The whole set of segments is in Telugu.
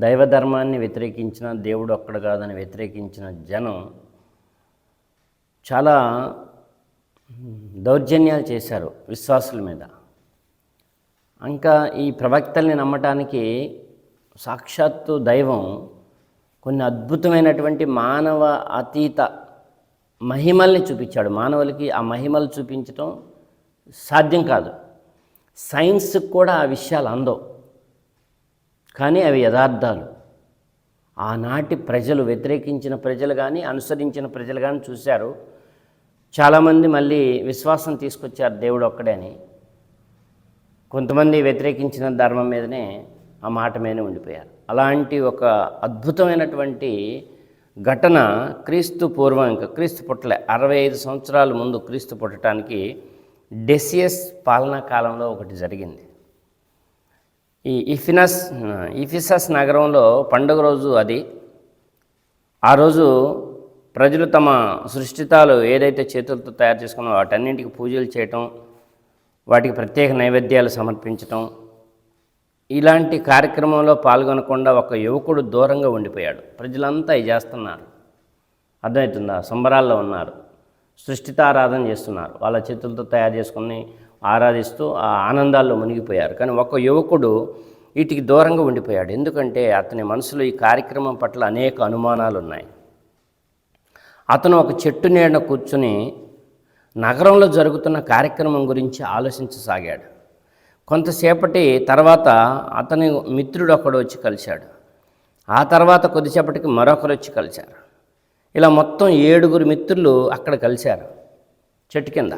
దైవ ధర్మాన్ని వ్యతిరేకించిన దేవుడు ఒక్కడు కాదని వ్యతిరేకించిన జనం చాలా దౌర్జన్యాలు చేశారు విశ్వాసుల మీద. ఇంకా ఈ ప్రవక్తల్ని నమ్మటానికి సాక్షాత్తు దైవం కొన్ని అద్భుతమైనటువంటి మానవ అతీత మహిమల్ని చూపించాడు. మానవులకి ఆ మహిమలు చూపించటం సాధ్యం కాదు. సైన్స్కి కూడా ఆ విషయాలు అందవు. కానీ అవి యథార్థాలు. ఆనాటి ప్రజలు వ్యతిరేకించిన ప్రజలు కానీ అనుసరించిన ప్రజలు కానీ చూశారు. చాలామంది మళ్ళీ విశ్వాసం తీసుకొచ్చారు దేవుడు ఒక్కడే అని. కొంతమంది వ్యతిరేకించిన ధర్మం మీదనే ఆ మాట మీదనే ఉండిపోయారు. అలాంటి ఒక అద్భుతమైనటువంటి ఘటన క్రీస్తు పూర్వం ఇంకా క్రీస్తు పుట్టలే. అరవై ఐదు సంవత్సరాల ముందు క్రీస్తు పుట్టడానికి డెసియస్ పాలనా కాలంలో ఒకటి జరిగింది. ఈ ఇఫినస్ ఇఫిసస్ నగరంలో పండుగ రోజు అది. ఆ రోజు ప్రజలు తమ సృష్టితాలు ఏదైతే చేతులతో తయారు చేసుకున్నారో వాటన్నింటికి పూజలు చేయటం వాటికి ప్రత్యేక నైవేద్యాలు సమర్పించటం ఇలాంటి కార్యక్రమంలో పాల్గొనకుండా ఒక యువకుడు దూరంగా ఉండిపోయాడు. ప్రజలంతా ఇది చేస్తున్నారు. అర్థమవుతుందా? సంబరాల్లో ఉన్నారు. సృష్టితారాధన చేస్తున్నారు. వాళ్ళ చేతులతో తయారు చేసుకుని ఆరాధిస్తూ ఆ ఆనందాల్లో మునిగిపోయారు. కానీ ఒక యువకుడు వీటికి దూరంగా ఉండిపోయాడు. ఎందుకంటే అతని మనసులో ఈ కార్యక్రమం పట్ల అనేక అనుమానాలు ఉన్నాయి అతను ఒక చెట్టు నీడ కూర్చుని నగరంలో జరుగుతున్న కార్యక్రమం గురించి ఆలోచించసాగాడు. కొంతసేపటి తర్వాత అతని మిత్రుడు ఒకడు వచ్చి కలిశాడు. ఆ తర్వాత కొద్దిసేపటికి మరొకరు వచ్చి కలిశారు. ఇలా మొత్తం ఏడుగురు మిత్రులు అక్కడ కలిశారు చెట్టు కింద.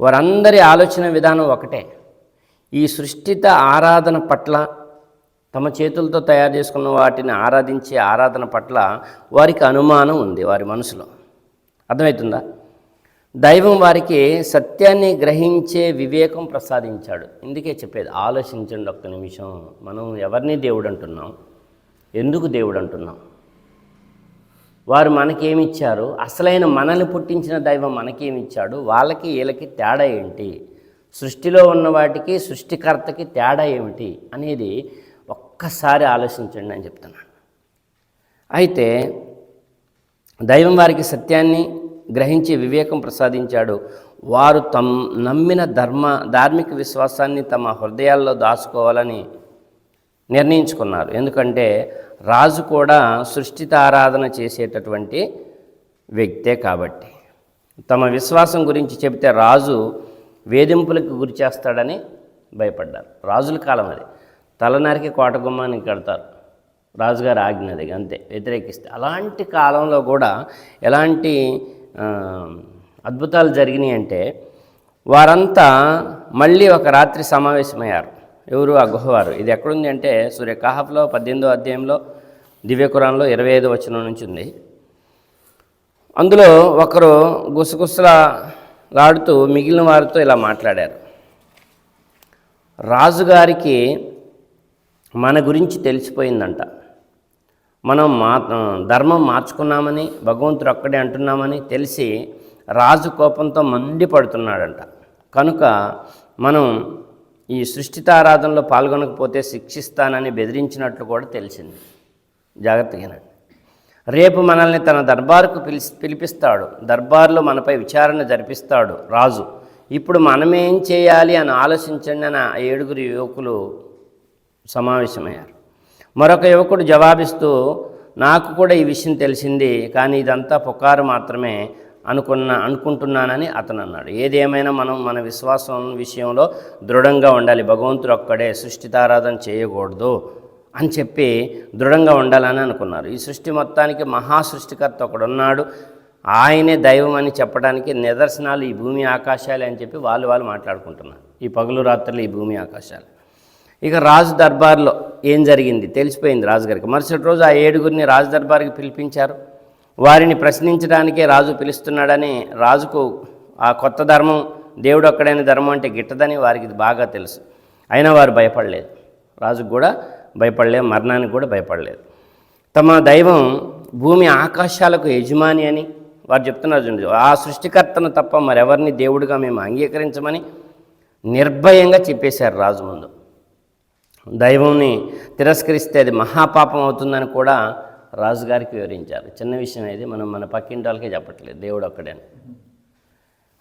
వారందరి ఆలోచన విధానం ఒకటే. ఈ సృష్టిత ఆరాధన పట్ల తమ చేతులతో తయారు చేసుకున్న వాటిని ఆరాధించే ఆరాధన పట్ల వారికి అనుమానం ఉంది వారి మనసులో. అర్థమవుతుందా? దైవం వారికి సత్యాన్ని గ్రహించే వివేకం ప్రసాదించాడు. ఇందుకే చెప్పేది ఆలోచించండి ఒక్క నిమిషం. మనం ఎవరిని దేవుడు అంటున్నాం? ఎందుకు దేవుడు అంటున్నాం? వారు మనకేమిచ్చారు? అసలైన మనల్ని పుట్టించిన దైవం మనకేమిచ్చాడు? వాళ్ళకి వీళ్ళకి తేడా ఏంటి? సృష్టిలో ఉన్న వాటికి సృష్టికర్తకి తేడా ఏమిటి? అనేది ఒక్కసారి ఆలోచించండి అని చెప్తున్నాను. అయితే దైవం వారికి సత్యాన్ని గ్రహించి వివేకం ప్రసాదించాడు. వారు తమ్ నమ్మిన ధర్మ ధార్మిక విశ్వాసాన్ని తమ హృదయాల్లో దాచుకోవాలని నిర్ణయించుకున్నారు. ఎందుకంటే రాజు కూడా సృష్టిత ఆరాధన చేసేటటువంటి వ్యక్తే కాబట్టి. తమ విశ్వాసం గురించి చెబితే రాజు వేధింపులకు గురి చేస్తాడని భయపడ్డారు. రాజుల కాలం అది. తలనరికి కోటగుమ్మానికి కడతారు. రాజుగారి ఆజ్ఞ అది అంతే వ్యతిరేకిస్తే. అలాంటి కాలంలో కూడా ఎలాంటి అద్భుతాలు జరిగినాయి అంటే వారంతా మళ్ళీ ఒక రాత్రి సమావేశమయ్యారు. ఎవరు? ఆ గుహవారు. ఇది ఎక్కడుంది అంటే సూర్య కాహఫ్లో పద్దెనిమిదో అధ్యాయంలో దివ్యకురాన్లో ఇరవై ఐదు వచనం నుంచి ఉంది. అందులో ఒకరు గుసగుసలాడుతూ మిగిలిన వారితో ఇలా మాట్లాడారు. రాజుగారికి మన గురించి తెలిసిపోయిందంట. మనం మా ధర్మం మార్చుకున్నామని భగవంతుడు అక్కడే అంటున్నామని తెలిసి రాజు కోపంతో మండిపడుతున్నాడంట. కనుక మనం ఈ సృష్టితారాధనలో పాల్గొనకపోతే శిక్షిస్తానని బెదిరించినట్లు కూడా తెలిసింది. జాగ్రత్తగానండి రేపు మనల్ని తన దర్బారుకు పిలిచి పిలిపిస్తాడు. దర్బార్లో మనపై విచారణ జరిపిస్తాడు రాజు. ఇప్పుడు మనమేం చేయాలి అని ఆలోచించండి అని ఆ ఏడుగురు యువకులు సమావేశమయ్యారు. మరొక యువకుడు జవాబిస్తూ నాకు కూడా ఈ విషయం తెలిసింది కానీ ఇదంతా పుకారు మాత్రమే. అనుకున్న అనుకుంటున్నానని అతను అన్నాడు ఏదేమైనా మనం మన విశ్వాసం విషయంలో దృఢంగా ఉండాలి. భగవంతుడు ఒక్కడే సృష్టితారాధన చేయకూడదు అని చెప్పి దృఢంగా ఉండాలని అనుకున్నారు. ఈ సృష్టి మొత్తానికి మహా సృష్టికర్త ఒకడున్నాడు. ఆయనే దైవం అని చెప్పడానికి నిదర్శనాలు ఈ భూమి ఆకాశాలు అని చెప్పి వాళ్ళు వాళ్ళు మాట్లాడుకుంటున్నారు. ఈ పగులు రాత్రులు ఈ భూమి ఆకాశాలు. ఇక రాజు దర్బార్లో ఏం జరిగింది? తెలిసిపోయింది రాజుగారికి. మరుసటి రోజు ఆ ఏడుగురిని రాజు దర్బార్కి పిలిపించారు. వారిని ప్రశ్నించడానికే రాజు పిలుస్తున్నాడని రాజుకు ఆ కొత్త ధర్మం దేవుడు ఒక్కడైన ధర్మం అంటే గిట్టదని వారికి ఇది బాగా తెలుసు. అయినా వారు భయపడలేదు. రాజుకు కూడా భయపడలేదు మరణానికి కూడా భయపడలేదు. తమ దైవం భూమి ఆకాశాలకు యజమాని అని వారు చెప్తున్నారు చూడండి. ఆ సృష్టికర్తను తప్ప మరెవరిని దేవుడిగా మేము అంగీకరించమని నిర్భయంగా చెప్పేశారు రాజు ముందు. దైవంని తిరస్కరిస్తే అది మహాపాపం అవుతుందని కూడా రాజుగారికి వివరించారు. చిన్న విషయం అయితే మనం మన పక్కింటి వాళ్ళకే చెప్పట్లేదు దేవుడు ఒక్కడే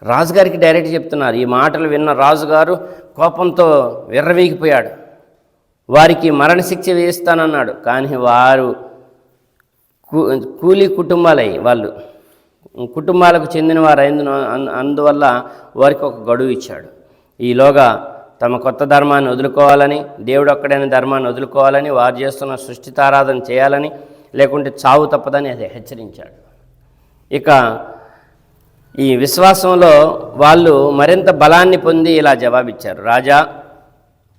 రాజుగారికి డైరెక్ట్ చెప్తున్నారు ఈ మాటలు విన్న రాజుగారు కోపంతో విర్రవీగిపోయాడు. వారికి మరణశిక్ష వేయిస్తానన్నాడు కానీ వారు కూ- కూలీ కుటుంబాలయ్యి వాళ్ళు. కుటుంబాలకు చెందిన వారు అయిన అందువల్ల వారికి ఒక గడువు ఇచ్చాడు. ఈలోగా తమ కొత్త ధర్మాన్ని వదులుకోవాలని దేవుడు ఒక్కడైన ధర్మాన్ని వదులుకోవాలని వారు చేస్తున్న సృష్టితారాధన చేయాలని లేకుంటే చావు తప్పదని అది హెచ్చరించాడు. ఇక ఈ విశ్వాసంలో వాళ్ళు మరింత బలాన్ని పొంది ఇలా జవాబిచ్చారు. రాజా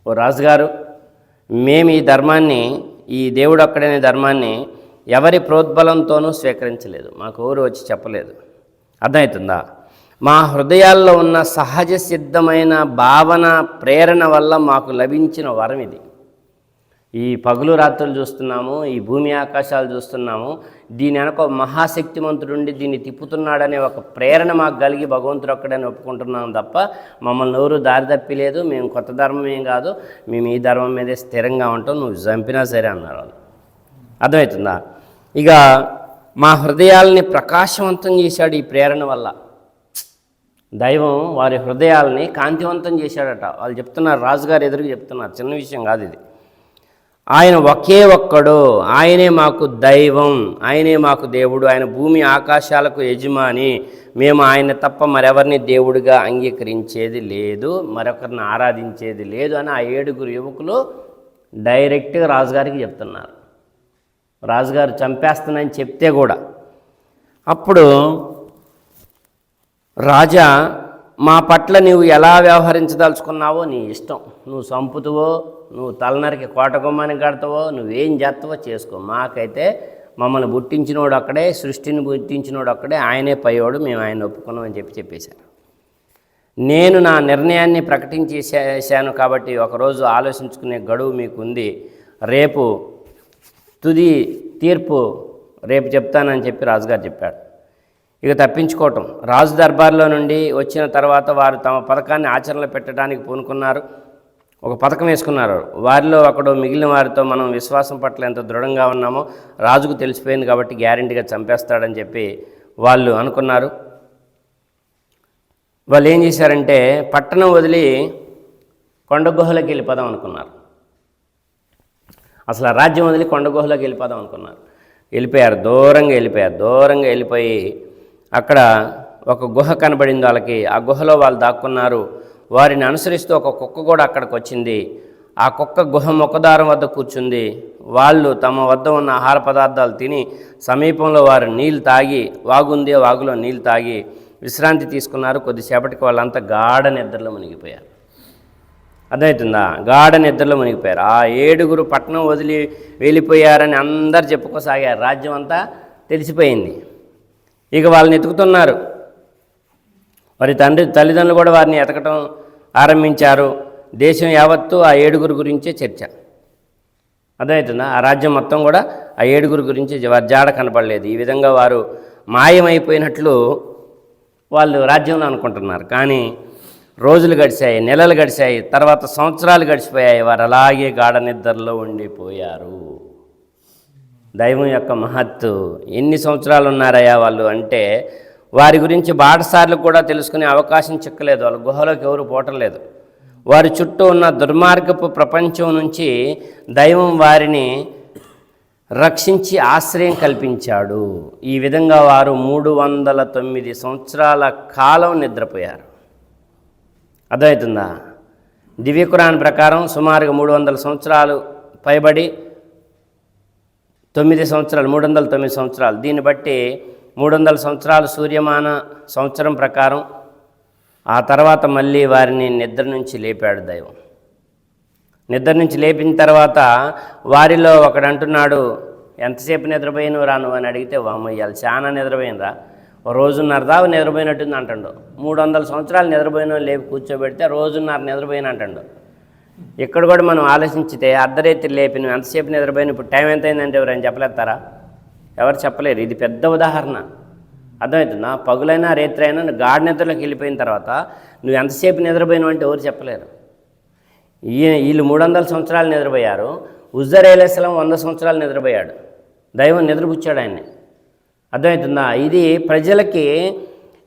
ఓ రాజుగారు మేము ఈ ధర్మాన్ని ఈ దేవుడు అక్కడనే ధర్మాన్ని ఎవరి ప్రోద్బలంతోనూ స్వీకరించలేదు. మాకు ఎవరు వచ్చి చెప్పలేదు. అర్థమవుతుందా? మా హృదయాల్లో ఉన్న సహజ సిద్ధమైన భావన ప్రేరణ వల్ల మాకు లభించిన వరం ఇది. ఈ పగులు రాత్రులు చూస్తున్నాము ఈ భూమి ఆకాశాలు చూస్తున్నాము దీని వెనక మహాశక్తిమంతుడుండి దీన్ని తిప్పుతున్నాడనే ఒక ప్రేరణ మాకు కలిగి భగవంతుడు ఒక్కడని ఒప్పుకుంటున్నాం తప్ప మమ్మల్ని ఎవరు దారి తప్పిలేదు మేము కొత్త ధర్మం ఏం కాదు. మేము ఈ ధర్మం మీదే స్థిరంగా ఉంటాం. నువ్వు చంపినా సరే అన్నారు వాళ్ళు. అర్థమవుతుందా? ఇక మా హృదయాల్ని ప్రకాశవంతం చేశాడు ఈ ప్రేరణ వల్ల. దైవం వారి హృదయాల్ని కాంతివంతం చేశాడట. వాళ్ళు చెప్తున్నారు రాజుగారు ఎదురుగా చెప్తున్నారు. చిన్న విషయం కాదు ఇది. ఆయన ఒకే ఒక్కడు. ఆయనే మాకు దైవం. ఆయనే మాకు దేవుడు. ఆయన భూమి ఆకాశాలకు యజమాని. మేము ఆయన తప్ప మరెవరిని దేవుడిగా అంగీకరించేది లేదు. మరొకరిని ఆరాధించేది లేదు అని ఆ ఏడుగురు యువకులు డైరెక్ట్గా రాజుగారికి చెప్తున్నారు. రాజుగారు చంపేస్తానని చెప్తే కూడా. అప్పుడు రాజా మా పట్ల నీవు ఎలా వ్యవహరించదలుచుకున్నావో నీ ఇష్టం. నువ్వు చంపుతువో నువ్వు తలనరికి కోటగుమ్మని కడతావో నువ్వేం చేస్తావో చేసుకో. మాకైతే మమ్మల్ని పుట్టించినోడు అక్కడే సృష్టిని పుట్టించినోడు అక్కడే ఆయనే పయ్యోడు మేము ఆయన ఒప్పుకున్నామని చెప్పి చెప్పేశారు. నేను నా నిర్ణయాన్ని ప్రకటించేసాను కాబట్టి ఒకరోజు ఆలోచించుకునే గడువు మీకు ఉంది రేపు తుది తీర్పు రేపు చెప్తానని చెప్పి రాజుగారు చెప్పాడు ఇక తప్పించుకోవటం. రాజు దర్బార్లో నుండి వచ్చిన తర్వాత వారు తమ పథకాన్ని ఆచరణలో పెట్టడానికి పూనుకున్నారు. ఒక పథకం వేసుకున్నారు. వారిలో ఒకడు మిగిలిన వారితో మనం విశ్వాసం పట్ల ఎంత దృఢంగా ఉన్నామో రాజుకు తెలిసిపోయింది కాబట్టి గ్యారంటీగా చంపేస్తాడని చెప్పి వాళ్ళు అనుకున్నారు. వాళ్ళు ఏం చేశారంటే పట్టణం వదిలి కొండ గుహలోకి వెళ్ళిపోదాం అనుకున్నారు. అసలు ఆ రాజ్యం వదిలి కొండ గుహలోకి వెళ్ళిపోదాం అనుకున్నారు. వెళ్ళిపోయారు దూరంగా వెళ్ళిపోయారు దూరంగా వెళ్ళిపోయి అక్కడ ఒక గుహ కనబడింది వాళ్ళకి. ఆ గుహలో వాళ్ళు దాక్కున్నారు. వారిని అనుసరిస్తూ ఒక కుక్క కూడా అక్కడికి వచ్చింది. ఆ కుక్క గుహ ముఖదారం వద్ద కూర్చుంది. వాళ్ళు తమ వద్ద ఉన్న ఆహార పదార్థాలు తిని సమీపంలో వారు నీళ్ళు తాగి వాగుంది వాగులో నీళ్ళు తాగి విశ్రాంతి తీసుకున్నారు. కొద్దిసేపటికి వాళ్ళంతా గాఢ నిద్రలో మునిగిపోయారు. అర్థమవుతుందా? గాఢ నిద్రలో మునిగిపోయారు. ఆ ఏడుగురు పట్టణం వదిలి వెళ్ళిపోయారని అందరు చెప్పుకోసాగారు. రాజ్యం అంతా తెలిసిపోయింది. ఇక వాళ్ళని ఎతుకుతున్నారు వారి తండ్రి తల్లిదండ్రులు కూడా వారిని ఎతకటం ఆరంభించారు. దేశం యావత్తు ఆ ఏడుగురు గురించే చర్చ. అర్థమవుతుందా ఆ రాజ్యం మొత్తం కూడా ఆ ఏడుగురు గురించి వారి జాడ కనపడలేదు. ఈ విధంగా వారు మాయమైపోయినట్లు వాళ్ళు రాజ్యంలో అనుకుంటున్నారు. కానీ రోజులు గడిచాయి నెలలు గడిచాయి తర్వాత సంవత్సరాలు గడిచిపోయాయి. వారు అలాగే గాఢ నిద్రలో ఉండిపోయారు. దైవం యొక్క మహత్తు. ఎన్ని సంవత్సరాలు ఉన్నారయ్యా వాళ్ళు అంటే వారి గురించి బాటసార్లు కూడా తెలుసుకునే అవకాశం చిక్కలేదు. వాళ్ళ గుహలోకి ఎవరు పోవటం లేదు. వారి చుట్టూ ఉన్న దుర్మార్గపు ప్రపంచం నుంచి దైవం వారిని రక్షించి ఆశ్రయం కల్పించాడు. ఈ విధంగా వారు మూడు వందల తొమ్మిది సంవత్సరాల కాలం నిద్రపోయారు. అర్థమవుతుందా? దివ్యకురాన్ ప్రకారం సుమారుగా మూడు వందల సంవత్సరాలు పైబడి తొమ్మిది సంవత్సరాలు మూడు వందల తొమ్మిది సంవత్సరాలు. దీన్ని బట్టి మూడు వందల సంవత్సరాలు సూర్యమాన సంవత్సరం ప్రకారం ఆ తర్వాత మళ్ళీ వారిని నిద్ర నుంచి లేపాడు దైవం. నిద్ర నుంచి లేపిన తర్వాత వారిలో ఒకడు అంటున్నాడు ఎంతసేపు నిద్రపోయినవు రాను అని అడిగితే వామయ్యాలి చాలా నిద్రపోయినరా. ఓ రోజున్నర నిద్రపోయినట్టుంది అంటాడు. మూడు వందల సంవత్సరాలు నిద్రపోయిన లేపి కూర్చోబెడితే రోజున్నర నిద్రపోయిన అంటాడు. ఇక్కడ కూడా మనం ఆలోచించితే అర్ధరేత్రి లేపి నువ్వు ఎంతసేపు నిద్రపోయిన ఇప్పుడు టైం ఎంత అయిందంటే ఎవరైనా చెప్పలేస్తారా? ఎవరు చెప్పలేరు ఇది పెద్ద ఉదాహరణ. అర్థమవుతుందా పగులైనా రేత్రైనా నువ్వు గాఢ నిద్రలోకి వెళ్ళిపోయిన తర్వాత నువ్వు ఎంతసేపు నిద్రపోయినావు అంటే ఎవరు చెప్పలేరు. ఈ వీళ్ళు మూడు వందల సంవత్సరాలు నిద్రపోయారు. ఉజ్జరేలేసలం వంద సంవత్సరాలు నిద్రపోయాడు. దైవం నిద్రపుచ్చాడు ఆయన్ని. అర్థమవుతుందా ఇది ప్రజలకి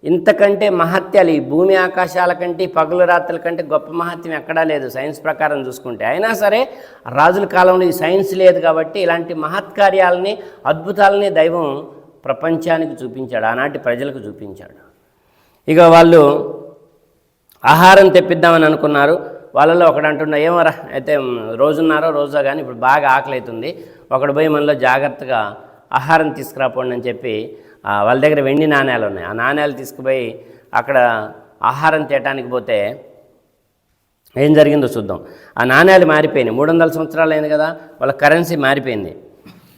ఇంతకంటే మహత్యాలు ఈ భూమి ఆకాశాల కంటే పగలు రాత్రుల కంటే గొప్ప మహత్యం ఎక్కడా లేదు సైన్స్ ప్రకారం చూసుకుంటే. అయినా సరే రాజుల కాలంలో ఈ సైన్స్ లేదు కాబట్టి ఇలాంటి మహత్కార్యాలని అద్భుతాలని దైవం ప్రపంచానికి చూపించాడు ఆనాటి ప్రజలకు చూపించాడు. ఇక వాళ్ళు ఆహారం తెప్పిద్దామని అనుకున్నారు. వాళ్ళలో ఒకడు అంటున్నా ఏమరా అయితే రోజున్నారో రోజో కానీ ఇప్పుడు బాగా ఆకలి అవుతుంది ఒకడు పోయి మనలో జాగ్రత్తగా ఆహారం తీసుకురాపోండి అని చెప్పి వాళ్ళ దగ్గర వెండి నాణ్యాలు ఉన్నాయి. ఆ నాణ్యాలు తీసుకుపోయి అక్కడ ఆహారం తేటానికి పోతే ఏం జరిగిందో చూద్దాం. ఆ నాణ్యాలు మారిపోయినాయి. మూడు వందల సంవత్సరాలు అయింది కదా వాళ్ళ కరెన్సీ మారిపోయింది.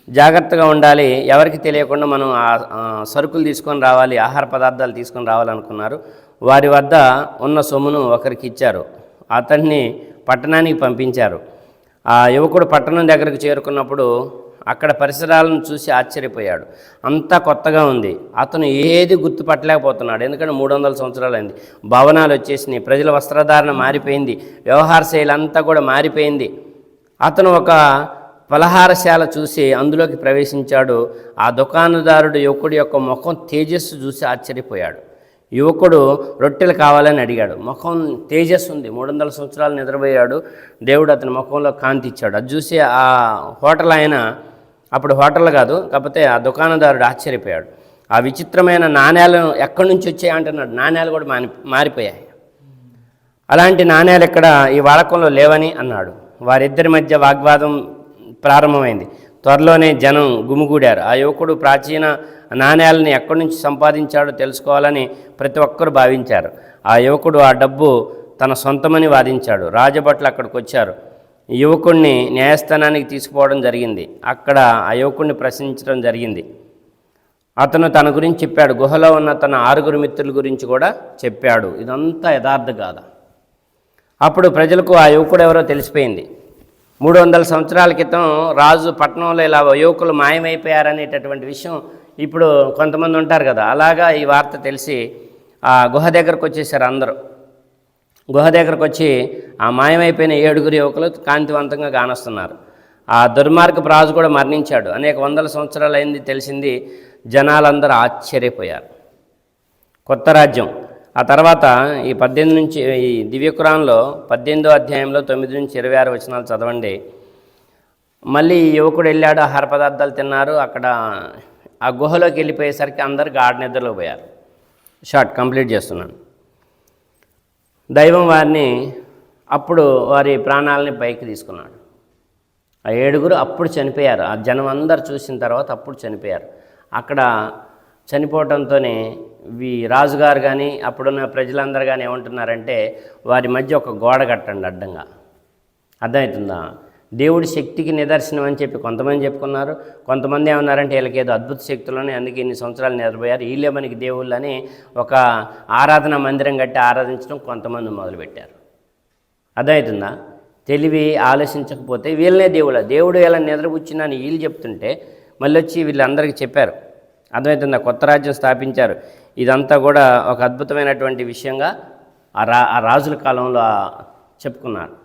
జాగ్రత్తగా ఉండాలి. ఎవరికి తెలియకుండా మనం ఆ సరుకులు తీసుకొని రావాలి ఆహార పదార్థాలు తీసుకొని రావాలనుకున్నారు. వారి వద్ద ఉన్న సొమ్మును ఒకరికి ఇచ్చారు. అతన్ని పట్టణానికి పంపించారు. ఆ యువకుడు పట్టణం దగ్గరకు చేరుకున్నప్పుడు అక్కడ పరిసరాలను చూసి ఆశ్చర్యపోయాడు. అంతా కొత్తగా ఉంది. అతను ఏది గుర్తుపట్టలేకపోతున్నాడు. ఎందుకంటే మూడు వందల సంవత్సరాలు భవనాలు వచ్చేసినాయి. ప్రజల వస్త్రధారణ మారిపోయింది. వ్యవహార శైలి అంతా కూడా మారిపోయింది. అతను ఒక పలహారశాల చూసి అందులోకి ప్రవేశించాడు. ఆ దుకాణదారుడు యువకుడి యొక్క ముఖం తేజస్సు చూసి ఆశ్చర్యపోయాడు. యువకుడు రొట్టెలు కావాలని అడిగాడు. ముఖం తేజస్సు ఉంది. మూడు వందల సంవత్సరాలు నిద్రపోయాడు. దేవుడు అతని ముఖంలో కాంతి ఇచ్చాడు. అది చూసి ఆ హోటల్ ఆయన అప్పుడు హోటల్ కాదు కాకపోతే ఆ దుకాణదారుడు ఆశ్చర్యపోయాడు. ఆ విచిత్రమైన నాణ్యాలు ఎక్కడి నుంచి వచ్చాయి అంటున్నాడు. నాణ్యాలు కూడా మాని మారిపోయాయి. అలాంటి నాణ్యాలు ఇక్కడ ఈ వాడకంలో లేవని అన్నాడు. వారిద్దరి మధ్య వాగ్వాదం ప్రారంభమైంది. త్వరలోనే జనం గుమిగూడారు. ఆ యువకుడు ప్రాచీన నాణ్యాలని ఎక్కడి నుంచి సంపాదించాడో తెలుసుకోవాలని ప్రతి ఒక్కరు భావించారు. ఆ యువకుడు ఆ డబ్బు తన సొంతమని వాదించాడు. రాజభట్లు అక్కడికి వచ్చారు. యువకుణ్ణి న్యాయస్థానానికి తీసుకుపోవడం జరిగింది. అక్కడ ఆ యువకుణ్ణి ప్రశ్నించడం జరిగింది. అతను తన గురించి చెప్పాడు. గుహలో ఉన్న తన ఆరుగురు మిత్రుల గురించి కూడా చెప్పాడు. ఇదంతా యథార్థ గాథ. అప్పుడు ప్రజలకు ఆ యువకుడు ఎవరో తెలిసిపోయింది. మూడు వందల సంవత్సరాల క్రితం రాజు పట్టణంలో ఇలా యువకులు మాయమైపోయారనేటటువంటి విషయం ఇప్పుడు కొంతమంది ఉంటారు కదా. అలాగా ఈ వార్త తెలిసి ఆ గుహ దగ్గరకు వచ్చేసారు అందరూ. గుహ దగ్గరకు వచ్చి ఆ మాయమైపోయిన ఏడుగురు యువకులు కాంతివంతంగా కానొస్తున్నారు ఆ దుర్మార్గపు రాజు కూడా మరణించాడు. అనేక వందల సంవత్సరాలు అయింది తెలిసింది. జనాలందరూ ఆశ్చర్యపోయారు. కొత్త రాజ్యం. ఆ తర్వాత ఈ పద్దెనిమిది నుంచి ఈ దివ్యకురాన్లో పద్దెనిమిదో అధ్యాయంలో తొమ్మిది నుంచి ఇరవై ఆరు వచనాలు చదవండి. మళ్ళీ ఈ యువకుడు వెళ్ళాడు ఆహార పదార్థాలు తిన్నారు. అక్కడ ఆ గుహలోకి వెళ్ళిపోయేసరికి అందరు గాఢ నిద్రలో పోయారు. షార్ట్ కంప్లీట్ చేస్తున్నాను. దైవం వారిని అప్పుడు వారి ప్రాణాలని పైకి తీసుకున్నాడు. ఆ ఏడుగురు అప్పుడు చనిపోయారు. ఆ జనం అందరు చూసిన తర్వాత అప్పుడు చనిపోయారు. అక్కడ చనిపోవడంతోనే ఈ రాజుగారు కానీ అప్పుడున్న ప్రజలందరూ కానీ ఏమంటున్నారంటే వారి మధ్య ఒక గోడ కట్టండి అడ్డంగా. అర్థమవుతుందా? దేవుడి శక్తికి నిదర్శనం అని చెప్పి కొంతమంది చెప్పుకున్నారు. కొంతమంది ఏమన్నారంటే వీళ్ళకి ఏదో అద్భుత శక్తులని అందుకే ఇన్ని సంవత్సరాలు నిద్రపోయారు. వీళ్ళే మనకి దేవుళ్ళని ఒక ఆరాధన మందిరం కట్టి ఆరాధించడం కొంతమంది మొదలుపెట్టారు. అర్థమవుతుందా? తెలివి ఆలోచించకపోతే వీళ్ళనే దేవుళ్ళ. దేవుడు ఎలా నిద్రపుచ్చిందని వీళ్ళు చెప్తుంటే మళ్ళీ వచ్చి వీళ్ళందరికీ చెప్పారు. అర్థమవుతుందా? కొత్త రాజ్యం స్థాపించారు. ఇదంతా కూడా ఒక అద్భుతమైనటువంటి విషయంగా ఆ రా ఆ రాజుల కాలంలో చెప్పుకున్నారు.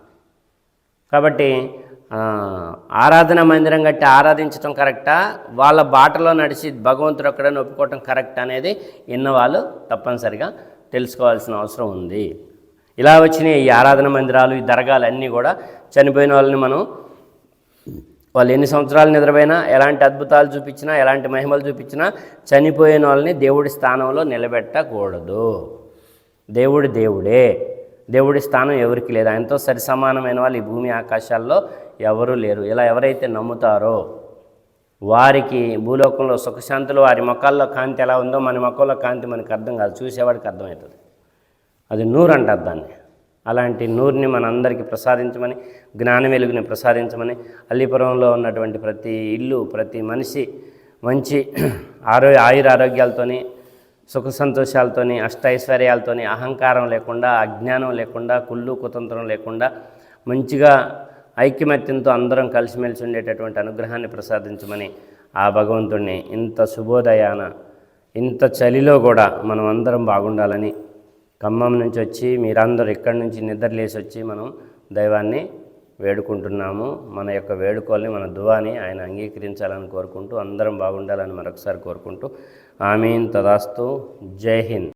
కాబట్టి ఆరాధన మందిరం కట్టి ఆరాధించడం కరెక్టా? వాళ్ళ బాటలో నడిచి భగవంతుడు అక్కడ ఒప్పుకోవటం కరెక్ట్ అనేది ఇన్నవాళ్ళు తప్పనిసరిగా తెలుసుకోవాల్సిన అవసరం ఉంది. ఇలా వచ్చిన ఈ ఆరాధన మందిరాలు ఈ దర్గాలు అన్నీ కూడా. చనిపోయిన వాళ్ళని మనం వాళ్ళు ఎన్ని సంవత్సరాలు నిద్రపోయినా ఎలాంటి అద్భుతాలు చూపించినా ఎలాంటి మహిమలు చూపించినా చనిపోయిన వాళ్ళని దేవుడి స్థానంలో నిలబెట్టకూడదు. దేవుడి దేవుడే. దేవుడి స్థానం ఎవరికి లేదు. ఆయనతో సరి సమానమైన వాళ్ళు ఈ భూమి ఆకాశాల్లో ఎవరూ లేరు. ఇలా ఎవరైతే నమ్ముతారో వారికి భూలోకంలో సుఖశాంతులు వారి మొక్కల్లో కాంతి ఎలా ఉందో మన మొక్కల్లో కాంతి మనకు అర్థం కాదు. చూసేవాడికి అర్థమవుతుంది. అది నూరు అంటారు దాన్ని. అలాంటి నూరుని మనందరికీ ప్రసాదించమని జ్ఞాన వెలుగుని ప్రసాదించమని అల్లిపురంలో ఉన్నటువంటి ప్రతి ఇల్లు ప్రతి మనిషి మంచి ఆరో ఆయుర ఆరోగ్యాలతోని సుఖ సంతోషాలతోని అష్టైశ్వర్యాలతోని అహంకారం లేకుండా అజ్ఞానం లేకుండా కుళ్ళు కుతంత్రం లేకుండా మంచిగా ఐక్యమత్యంతో అందరం కలిసిమెలిసి ఉండేటటువంటి అనుగ్రహాన్ని ప్రసాదించమని ఆ భగవంతుణ్ణి ఇంత శుభోదయాన ఇంత చలిలో కూడా మనం అందరం బాగుండాలని ఖమ్మం నుంచి వచ్చి మీరందరూ ఇక్కడి నుంచి నిద్రలేసి వచ్చి మనం దైవాన్ని వేడుకుంటున్నాము. మన యొక్క వేడుకోల్ని మన దువాని ఆయన అంగీకరించాలని కోరుకుంటూ అందరం బాగుండాలని మరొకసారి కోరుకుంటూ ఆమీన్ తదాస్తు. జై హింద్.